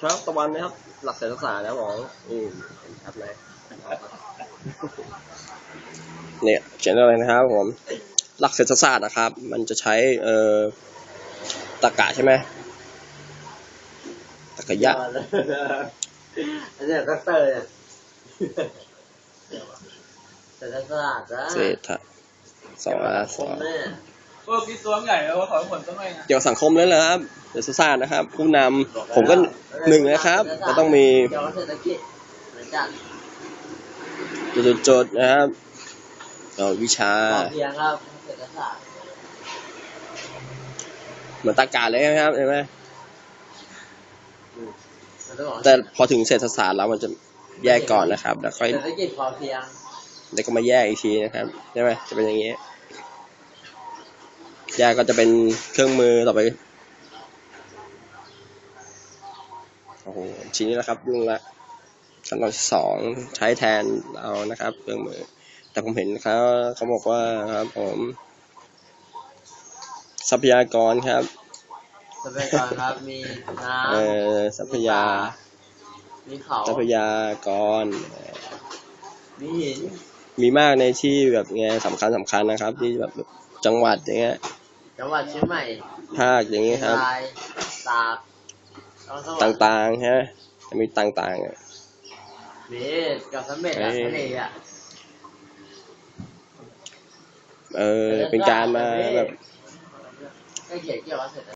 ครับตะวันนะครับ หลักเศรษฐศาสตร์นะครับผมอืมเห็นชัดไหมเนี่ยเขียนอะไรนะครับผมหลักเศรษฐศาสตร์นะครับ มันจะใช้เอ่อตรรกะใช่ไหมตรรกะยะอันเนี้ยก็เตอร์เนี่ยแต่ถ้าตลาดนะเศรษฐสองอาสคองม เนี่ยเออพี่ตัวใหญ่แล้วขอผลต้องไงนะเกี่ยวกับสังคมแล้วเหรอครับเศรษฐศาสตร์นะครับ ผู้นำผมก็หนึ่งนะครับก็ต้องมีเกี่ยวกับเศรษฐกิจเหมือนกันจุดๆๆนะครับเอาวิชาพอเพียงครับเศรษฐศาสตร์เหมือนตรรกะเลยนะครับเห็นไหมมันต้องบอกแต่พอถึงเศรษฐศาสตร์แล้วมันจะแยกก่อนนะครับ แล้วค่อยเศรษฐกิจพอเพียง แล้วก็มาแยกอีกทีนะครับใช่ไหมจะเป็นอย่างนี้ แยกก็จะเป็นเครื่องมือต่อไปโอ้โหชิ้นนี้แหละครับยุ่งละขั้นตอนที่สองใช้แทนเอานะครับ เครื่องมือ แต่ผมเห็นเขาเขาบอกว่าครับผม ทรัพยากรครับทรัพยากรครับมีน้เอ่อทรัพยาำมีเขาทรัพยากรมีหินมีมากในที่แบบไงสำคัญสำคัญนะครับ ที่แบบจังหวัดอย่างเงี้ย จังหวัดเชียงใหม่ภาคอย่างเงี้ยครับรายตากนครสวรรค์ต่างๆฮะจะมีต่างๆอะมีกับสำเร็จอะเอ้ย ทะเลอะเออ เป็นการมาแบบ ก็เขียนเกี่ยวกับเศรษฐ